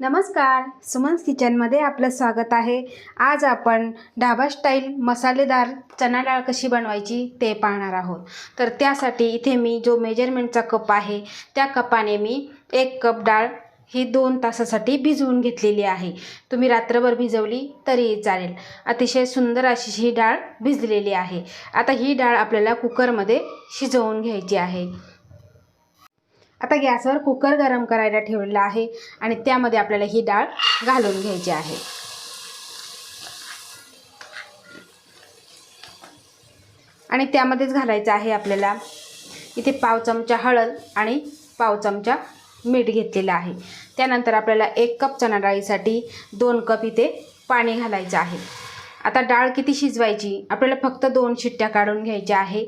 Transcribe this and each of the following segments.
नमस्कार सुमन्स किचनमध्ये आपलं स्वागत आहे. आज आपण ढाबा स्टाईल मसालेदार चणा डाळ कशी बनवायची ते पाहणार आहोत. तर त्यासाठी इथे मी जो मेजरमेंटचा कप आहे त्या कपाने मी एक कप डाळ ही दोन तासासाठी भिजवून घेतलेली आहे. तुम्ही रात्रभर भिजवली तरीही चालेल. अतिशय सुंदर अशी ही डाळ भिजलेली आहे. आता ही डाळ आपल्याला कुकरमध्ये शिजवून घ्यायची आहे. आता गॅसवर कुकर गरम करायला ठेवलेला आहे आणि त्यामध्ये आपल्याला ही डाळ घालून घ्यायची आहे. आणि त्यामध्येच घालायचं आहे आपल्याला इथे पाव चमचा हळद आणि पाव चमचा मीठ घेतलेलं आहे. त्यानंतर आपल्याला एक कप चणा डाळीसाठी दोन कप इथे पाणी घालायचं आहे. आता डाळ किती शिजवायची? आपल्याला फक्त दोन शिट्ट्या काढून घ्यायच्या आहे.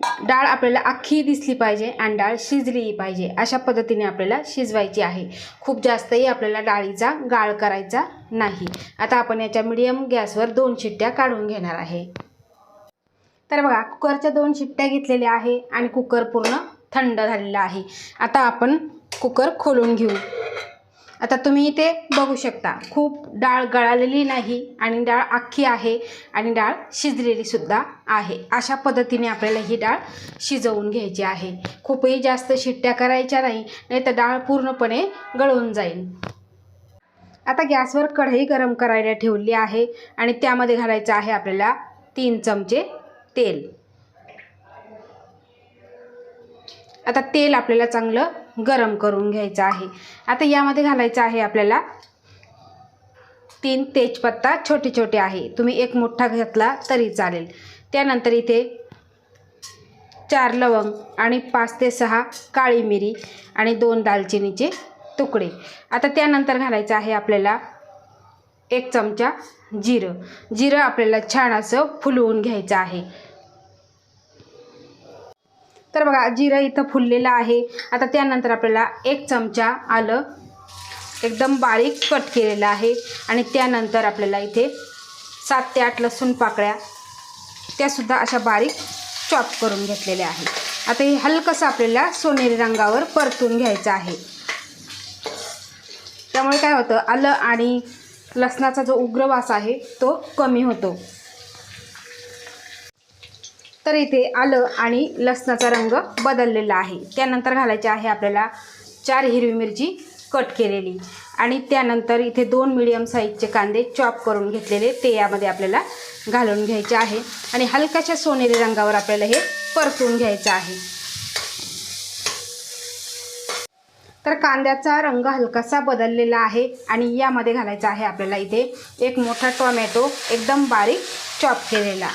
डाळ आपल्याला अख्खी दिसली पाहिजे आणि डाळ शिजलीही पाहिजे अशा पद्धतीने आपल्याला शिजवायची आहे. खूप जास्तही आपल्याला डाळीचा गाळ करायचा नाही. आता आपण याच्या मिडियम गॅसवर दोन शिट्ट्या काढून घेणार आहे. तर बघा कुकरच्या दोन शिट्ट्या घेतलेल्या आहे आणि कुकर पूर्ण थंड झालेला आहे. आता आपण कुकर खोलून घेऊ. आता तुम्ही इथे बघू शकता खूप डाळ गळालेली नाही आणि डाळ अख्खी आहे आणि डाळ शिजलेलीसुद्धा आहे. अशा पद्धतीने आपल्याला ही डाळ शिजवून घ्यायची आहे. खूपही जास्त शिट्ट्या करायच्या नाही नाही तर डाळ पूर्णपणे गळून जाईल. आता गॅसवर कढई गरम करायला ठेवली आहे आणि त्यामध्ये घालायचं आहे आपल्याला तीन चमचे तेल. आता तेल आपल्याला चांगलं गरम करून घ्यायचं आहे. आता यामध्ये घालायचं आहे आपल्याला तीन तेजपत्ता छोटे छोटे आहे. तुम्ही एक मोठा घेतला तरी चालेल. त्यानंतर इथे चार लवंग आणि पाच ते सहा काळी मिरी आणि दोन दालचिनीचे तुकडे. आता त्यानंतर घालायचं आहे आपल्याला एक चमचा जिरं. जिरं आपल्याला छान असं फुलवून घ्यायचं आहे. तर बघा जिरं इथं फुललेलं आहे. आता त्यानंतर आपल्याला एक चमचा आलं एकदम बारीक कट केलेलं आहे. आणि त्यानंतर आपल्याला इथे सात ते आठ लसूण पाकळ्या त्यासुद्धा अशा बारीक चॉप करून घेतलेल्या आहे आता हे हलकंसं आपल्याला सोनेरी रंगावर परतून घ्यायचं आहे. त्यामुळे काय होतं आलं आणि लसणाचा जो उग्रवास आहे तो कमी होतो. तर इथे आलं आणि लसणाचा रंग बदललेला आहे. त्यानंतर घालायचे आहे आपल्याला चार हिरवी मिरची कट केलेली. आणि त्यानंतर इथे दोन मिडियम साईजचे कांदे चॉप करून घेतलेले ते यामध्ये आपल्याला घालून घ्यायचे आहे. आणि हलक्याशा सोनेरी रंगावर आपल्याला हे परतून घ्यायचं आहे. तर कांद्याचा रंग हलकासा बदललेला आहे आणि यामध्ये घालायचा आहे आपल्याला इथे एक मोठा टोमॅटो एकदम बारीक चॉप केलेला.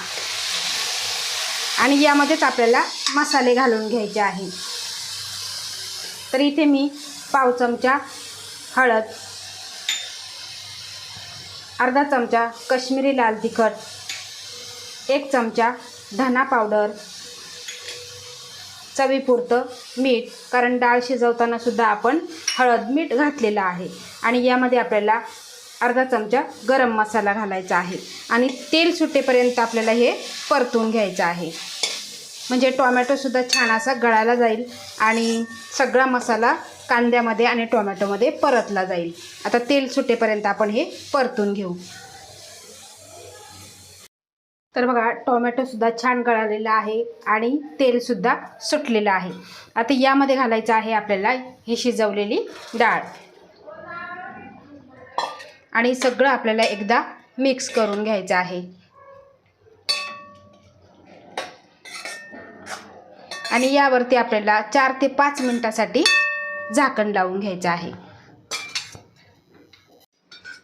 आणि यामध्येच आपल्याला मसाले घालून घ्यायचे आहे. तर इथे मी पाव चमचा हळद अर्धा चमचा कश्मीरी लाल तिखट एक चमचा धना पावडर चवीपुरतं मीठ कारण डाळ शिजवताना सुद्धा आपण हळद मीठ घातलेलं आहे. आणि यामध्ये आपल्याला अर्धा चमचा गरम मसाला घालायचा आहे. आणि तेल सुटेपर्यंत आपल्याला हे परतून घ्यायचं आहे. म्हणजे टोमॅटोसुद्धा छान असा गळायला जाईल आणि सगळा मसाला कांद्यामध्ये आणि टोमॅटोमध्ये परतला जाईल. आता तेल सुटेपर्यंत आपण हे परतून घेऊ. तर बघा टोमॅटोसुद्धा छान गळालेला आहे आणि तेलसुद्धा सुटलेलं आहे. आता यामध्ये घालायचं आहे आपल्याला ही शिजवलेली डाळ. आणि सगळं आपल्याला एकदा मिक्स करून घ्यायचं आहे. आणि यावरती आपल्याला चार ते पाच मिनटासाठी झाकण लावून घ्यायचं आहे.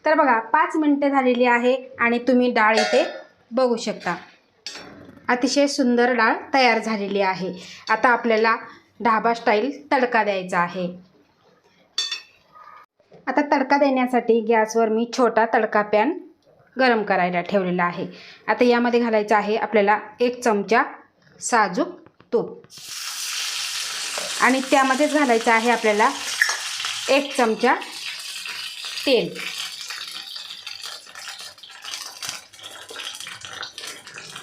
तर बघा पाच मिनटं झालेली आहे आणि तुम्ही डाळ इथे बघू शकता. अतिशय सुंदर डाळ तयार झालेली आहे. आता आपल्याला ढाबा स्टाईल तडका द्यायचा आहे. आता तडका देण्यासाठी गॅसवर मी छोटा तडका पॅन गरम करायला ठेवलेला आहे. आता यामध्ये घालायचं आहे आपल्याला एक चमचा साजूक तूप. आणि त्यामध्येच घालायचं आहे आपल्याला एक चमचा तेल.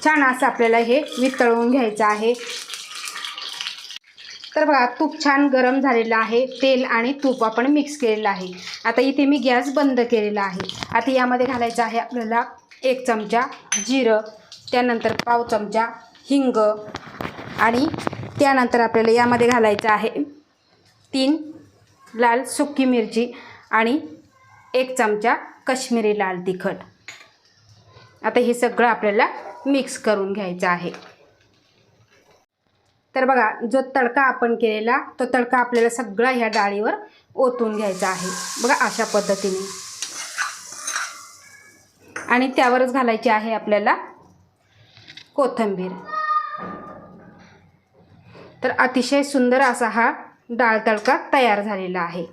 छान असं आपल्याला हे वितळवून घ्यायचं आहे. तर बघा तूप छान गरम झालेलं आहे. तेल आणि तूप आपण मिक्स केलेलं आहे. आता इथे मी गॅस बंद केलेला आहे. आता यामध्ये घालायचं आहे आपल्याला एक चमचा जिरं त्यानंतर पाव चमचा हिंग आणि त्यानंतर आपल्याला यामध्ये घालायचं आहे तीन लाल सुकी मिरची आणि एक चमचा कश्मीरी लाल तिखट. आता हे सगळं आपल्याला मिक्स करून घ्यायचं आहे. तर बघा जो तडका आपण केलेला तो तडका आपल्याला सगळा ह्या डाळीवर ओतून घ्यायचा आहे. बघा अशा पद्धतीने. आणि त्यावरच घालायची आहे आपल्याला कोथिंबीर. तर अतिशय सुंदर असा हा डाळ तडका तयार झालेला आहे.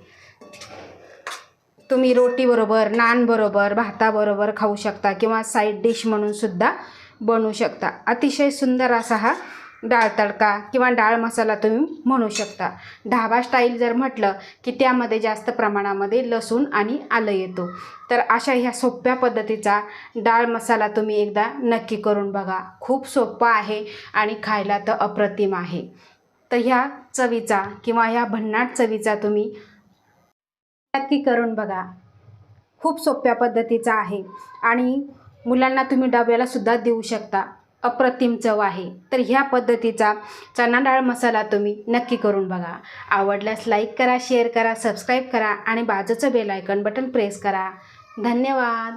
तुम्ही रोटीबरोबर नानबरोबर भाताबरोबर खाऊ शकता किंवा साईड डिश म्हणून सुद्धा बनवू शकता. अतिशय सुंदर असा हा डाळ तडका किंवा डाळ मसाला तुम्ही म्हणू शकता. ढाबा स्टाईल जर म्हटलं की त्यामध्ये जास्त प्रमाणामध्ये लसूण आणि आलं येतो. तर अशा ह्या सोप्या पद्धतीचा डाळ मसाला तुम्ही एकदा नक्की करून बघा. खूप सोपा आहे आणि खायला तर अप्रतिम आहे. तर ह्या चवीचा किंवा ह्या भन्नाट चवीचा तुम्ही नक्की करून बघा. खूप सोप्या पद्धतीचा आहे. आणि मुलांना तुम्ही डब्याला सुद्धा देऊ शकता. अप्रतिम चव आहे. तर ह्या पद्धतीचा चना डाळ मसाला तुम्ही नक्की करून बघा. आवडल्यास लाईक करा शेअर करा सबस्क्राईब करा आणि बाजूचं बेल आयकन बटन प्रेस करा. धन्यवाद.